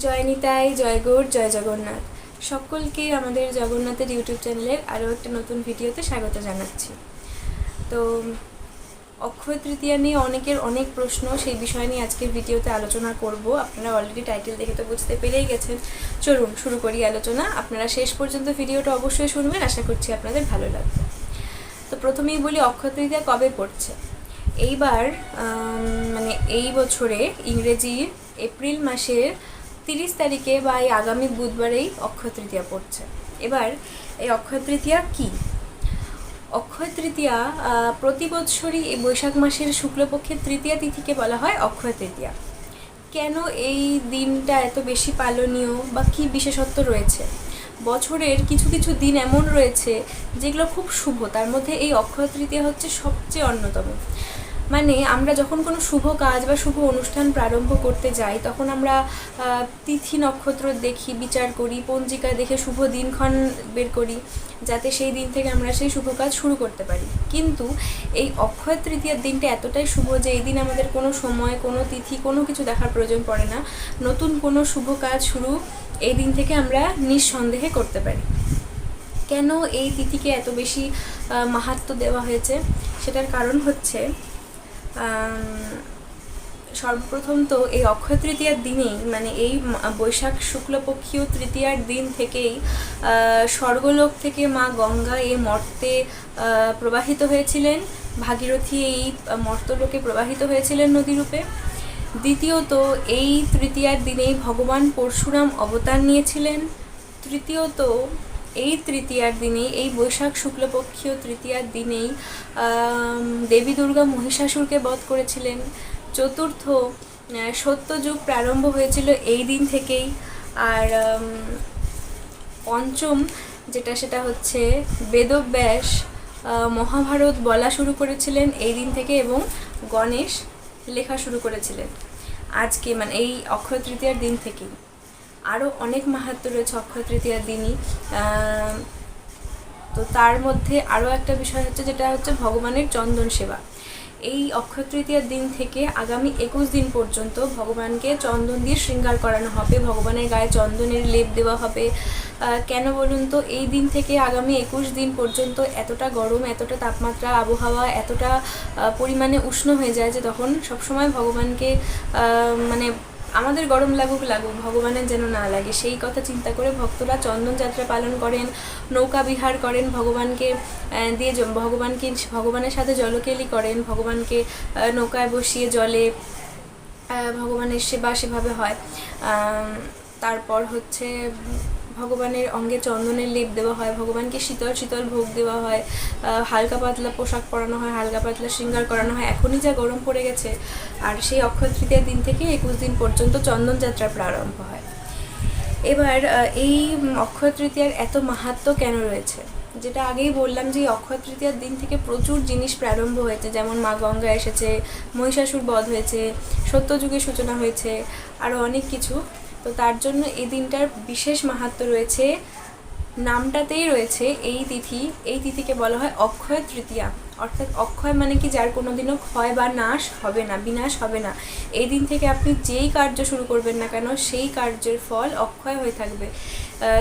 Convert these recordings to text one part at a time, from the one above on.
জয় নিতাই, জয় গৌর, জয় জগন্নাথ। সকলকে আমাদের জগন্নাথের ইউটিউব চ্যানেলের আরও একটা নতুন ভিডিওতে স্বাগত জানাচ্ছি। তো, অক্ষয় তৃতীয়া নিয়ে অনেকের অনেক প্রশ্ন, সেই বিষয় নিয়ে আজকের ভিডিওতে আলোচনা করব। আপনারা অলরেডি টাইটেল দেখে তো বুঝতে পেরেই গেছেন। চলুন, শুরু করি আলোচনা। আপনারা শেষ পর্যন্ত ভিডিওটা অবশ্যই শুনবেন। আশা করছি আপনাদের ভালো লাগবে। তো প্রথমেই বলি, অক্ষয় তৃতীয়া কবে পড়ছে? এইবার মানে এই বছরে ইংরেজি এপ্রিল মাসের তিরিশ তারিখে বা এই আগামী বুধবারেই অক্ষয় তৃতীয়া পড়ছে। এবার এই অক্ষয় তৃতীয়া কী? অক্ষয় তৃতীয়া প্রতি বৎসরই এই বৈশাখ মাসের শুক্লপক্ষের তৃতীয়া তিথিকে বলা হয় অক্ষয় তৃতীয়া। কেন এই দিনটা এত বেশি পালনীয় বা কী বিশেষত্ব রয়েছে? বছরের কিছু কিছু দিন এমন রয়েছে যেগুলো খুব শুভ, তার মধ্যে এই অক্ষয় তৃতীয়া হচ্ছে সবচেয়ে অন্যতম। মানে আমরা যখন কোনো শুভ কাজ বা শুভ অনুষ্ঠান প্রারম্ভ করতে যাই, তখন আমরা তিথি নক্ষত্র দেখি, বিচার করি, পঞ্জিকা দেখে শুভ দিনক্ষণ বের করি, যাতে সেই দিন থেকে আমরা সেই শুভ কাজ শুরু করতে পারি। কিন্তু এই অক্ষয় তৃতীয়ার দিনটা এতটাই শুভ যে এই দিন আমাদের কোনো সময়, কোনো তিথি, কোনো কিছু দেখার প্রয়োজন পড়ে না। নতুন কোনো শুভ কাজ শুরু এই দিন থেকে আমরা নিঃসন্দেহে করতে পারি। কেন এই তিথিকে এত বেশি মাহাত্ম দেওয়া হয়েছে? সেটার কারণ হচ্ছে সর্বপ্রথম তো এই অক্ষয় তৃতীয়ার দিনেই মানে এই বৈশাখ শুক্লপক্ষীয় তৃতীয়ার দিন থেকেই স্বর্গলোক থেকে মা গঙ্গা এই মর্তে প্রবাহিত হয়েছিলেন। ভাগীরথী এই মর্তলোকে প্রবাহিত হয়েছিলেন নদীরূপে। দ্বিতীয়ত, এই তৃতীয়ার দিনেই ভগবান পরশুরাম অবতার নিয়েছিলেন। তৃতীয়ত এই তৃতীয়ার দিনেই, এই বৈশাখ শুক্লপক্ষীয় তৃতীয়ার দিনেই দেবী দুর্গা মহিষাসুরকে বধ করেছিলেন। চতুর্থ সত্যযুগ প্রারম্ভ হয়েছিল এই দিন থেকেই। আর পঞ্চম, যেটা সেটা হচ্ছে বেদব্যাস মহাভারত বলা শুরু করেছিলেন এই দিন থেকে এবং গণেশ লেখা শুরু করেছিলেন। আজকে মানে এই অক্ষয় তৃতীয়ার দিন থেকেই। আরও অনেক মাহাত্ম রয়েছে অক্ষয় তৃতীয়ার দিনই। তো তার মধ্যে আরও একটা বিষয় হচ্ছে যেটা হচ্ছে ভগবানের চন্দন সেবা। এই অক্ষয় তৃতীয়ার দিন থেকে আগামী একুশ দিন পর্যন্ত ভগবানকে চন্দন দিয়ে শৃঙ্গার করানো হবে, ভগবানের গায়ে চন্দনের লেপ দেওয়া হবে। কেন বলুন তো, এই দিন থেকে আগামী একুশ দিন পর্যন্ত এতটা গরম, এতটা তাপমাত্রা, আবহাওয়া, এতটা পরিমাণে উষ্ণ হয়ে যায় যে তখন সবসময় ভগবানকে মানে আমাদের গরম লাগুক লাগুক, ভগবানের যেন না লাগে। সেই কথা চিন্তা করে ভক্তরা চন্দন যাত্রা পালন করেন, নৌকা বিহার করেন, ভগবানকে দিয়ে ভগবানকে, ভগবানের সাথে জলকেলি করেন, ভগবানকে নৌকায় বসিয়ে জলে ভগবানের সেবা সেভাবে হয়। তারপর হচ্ছে ভগবানের অঙ্গে চন্দনের লেপ দেওয়া হয়, ভগবানকে শীতল শীতল ভোগ দেওয়া হয় হালকা পাতলা পোশাক পরানো হয়, হালকা পাতলা শৃঙ্গার করানো হয়, এখনই যা গরম পড়ে গেছে। আর সেই অক্ষয় তৃতীয়ার দিন থেকে একুশ দিন পর্যন্ত চন্দন যাত্রা প্রারম্ভ হয়। এবার এই অক্ষয় তৃতীয়ার এত মাহাত্ম্য কেন রয়েছে? যেটা আগেই বললাম যে অক্ষয় তৃতীয়ার দিন থেকে প্রচুর জিনিস প্রারম্ভ হয়েছে, যেমন মা গঙ্গা এসেছে, মহিষাসুর বধ হয়েছে, সত্যযুগের সূচনা হয়েছে আরও অনেক কিছু। তো তার জন্য এই দিনটার বিশেষ মাহাত্ম্য রয়েছে, নামটাতেই রয়েছে এই তিথি। এই তিথিকে বলা হয় অক্ষয় তৃতীয়া। অর্থাৎ অক্ষয় মানে কি? যার কোনোদিনও ক্ষয় বা নাশ হবে না, বিনাশ হবে না। এই দিন থেকে আপনি যেই কার্য শুরু করবেন না কেন, সেই কার্যের ফল অক্ষয় হয়ে থাকবে।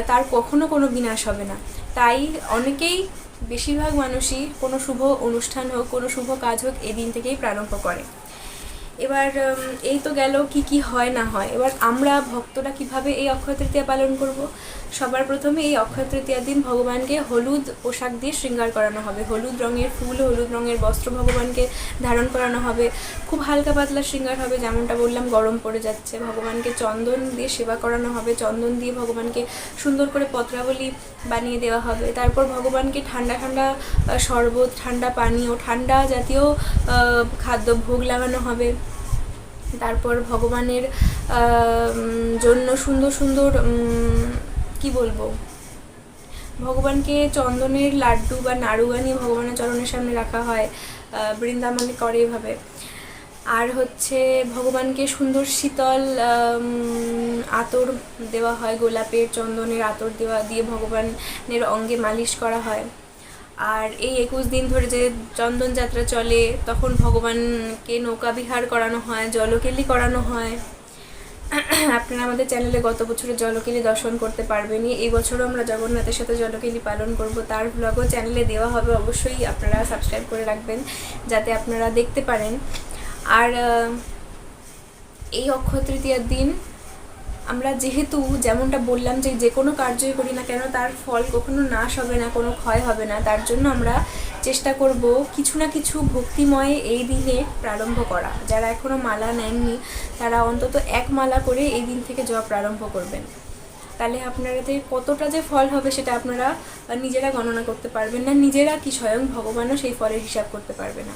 তার কখনো কোনো বিনাশ হবে না। তাই অনেকেই বেশিরভাগ মানুষই কোনো শুভ অনুষ্ঠান হোক, কোনো শুভ কাজ হোক এই দিন থেকেই প্রারম্ভ করে। এবার এই তো গেল কি কি হয় না হয়। এবার আমরা ভক্তরা কীভাবে এই অক্ষয় তৃতীয়া পালন করব? সবার প্রথমে এই অক্ষয় তৃতীয়ার দিন ভগবানকে হলুদ পোশাক দিয়ে শৃঙ্গার করানো হবে। হলুদ রঙের ফুল, হলুদ রঙের বস্ত্র ভগবানকে ধারণ করানো হবে। খুব হালকা পাতলা শৃঙ্গার হবে, যেমনটা বললাম, গরম পড়ে যাচ্ছে। ভগবানকে চন্দন দিয়ে সেবা করানো হবে। চন্দন দিয়ে ভগবানকে সুন্দর করে পত্রাবলী বানিয়ে দেওয়া হবে। তারপর ভগবানকে ঠান্ডা ঠান্ডা শরবত, ঠান্ডা পানীয়, ঠান্ডা জাতীয় খাদ্য ভোগ লাগানো হবে। তারপর ভগবানের জন্য সুন্দর সুন্দর কি বলব? ভগবানকে চন্দনের লাড্ডু বা নাড়ু বানিয়ে ভগবানের চরণের সামনে রাখা হয় বৃন্দাবনে করে এভাবে। আর হচ্ছে ভগবানকে সুন্দর শীতল আতর দেওয়া হয়, গোলাপের চন্দনের আতর দেওয়া, দিয়ে ভগবানের অঙ্গে মালিশ করা হয়। আর এই একুশ দিন ধরে যে চন্দন যাত্রা চলে, তখন ভগবানকে নৌকা বিহার করানো হয়, জলকেলি করানো হয়। আপনারা আমাদের চ্যানেলে গত বছরে জলকেলি দর্শন করতে পারবেনই। এই বছরও আমরা জগন্নাথের সাথে জলকেলি পালন করব। তার ব্লগও চ্যানেলে দেওয়া হবে, অবশ্যই আপনারা সাবস্ক্রাইব করে রাখবেন, যাতে আপনারা দেখতে পারেন। আর এই অক্ষয় তৃতীয়ার দিন আমরা যেহেতু যেমনটা বললাম যে যে কোনো কার্যই করি না কেন, তার ফল কখনো নাশ হবে না, কোনো ক্ষয় হবে না। তার জন্য আমরা চেষ্টা করব কিছু না কিছু ভক্তিময় এই দিনে প্রারম্ভ করা। যারা এখনও মালা নেননি, তারা অন্তত এক মালা করে এই দিন থেকে জপ প্রারম্ভ করবেন। তাহলে আপনাদের কতটা যে ফল হবে সেটা আপনারা নিজেরা গণনা করতে পারবেন না। নিজেরা কি স্বয়ং ভগবানও সেই ফলের হিসাব করতে পারবে না।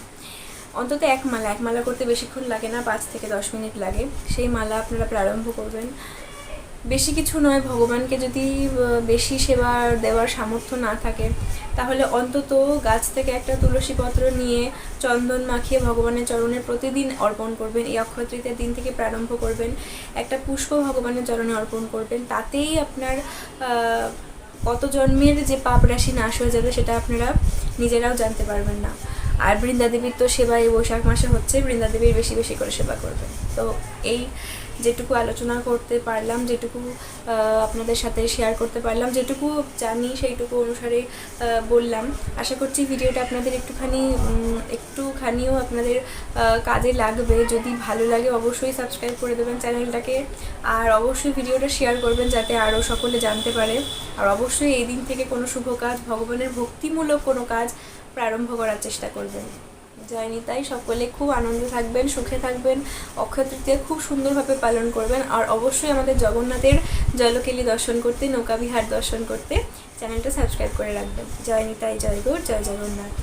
অন্তত এক মালা এক মালা করতে বেশিক্ষণ লাগে না, পাঁচ থেকে দশ মিনিট লাগে। সেই মালা আপনারা প্রারম্ভ করবেন। বেশি কিছু নয়, ভগবানকে যদি বেশি সেবা দেওয়ার সামর্থ্য না থাকে, তাহলে অন্তত গাছ থেকে একটা তুলসী পত্র নিয়ে চন্দন মাখিয়ে ভগবানের চরণে প্রতিদিন অর্পণ করবেন। এই অক্ষয় দিন থেকে প্রারম্ভ করবেন। একটা পুষ্প ভগবানের চরণে অর্পণ করবেন। তাতেই আপনার কত জন্মের যে পাপ রাশি নাশ হয়ে যাবে, সেটা আপনারা নিজেরাও জানতে পারবেন না। আর বৃন্দাদেবীর তো সেবা এই বৈশাখ মাসে হচ্ছে বৃন্দাদেবীর বেশি বেশি করে সেবা করবেন তো এই যেটুকু আলোচনা করতে পারলাম, যেটুকু আপনাদের সাথে শেয়ার করতে পারলাম, যেটুকু জানি সেইটুকু অনুসারে বললাম। আশা করছি ভিডিওটা আপনাদের একটুখানি একটুখানিও আপনাদের কাজে লাগবে। যদি ভালো লাগে অবশ্যই সাবস্ক্রাইব করে দেবেন চ্যানেলটাকে আর অবশ্যই ভিডিওটা শেয়ার করবেন যাতে আরও সকলে জানতে পারে। আর অবশ্যই এই দিন থেকে কোনো শুভ কাজ, ভগবানের ভক্তিমূলক কোনো কাজ প্রারম্ভ করার চেষ্টা করবেন। জয় তাই সকলে খুব আনন্দে থাকবেন, সুখে থাকবেন, অক্ষয় তৃতীয়া খুব সুন্দরভাবে পালন করবেন। আর অবশ্যই আমাদের জগন্নাথের জলকেলি দর্শন করতে নৌকা বিহার দর্শন করতে চ্যানেলটা সাবস্ক্রাইব করে রাখবেন। জয়নি তাই জয় জগন্নাথ।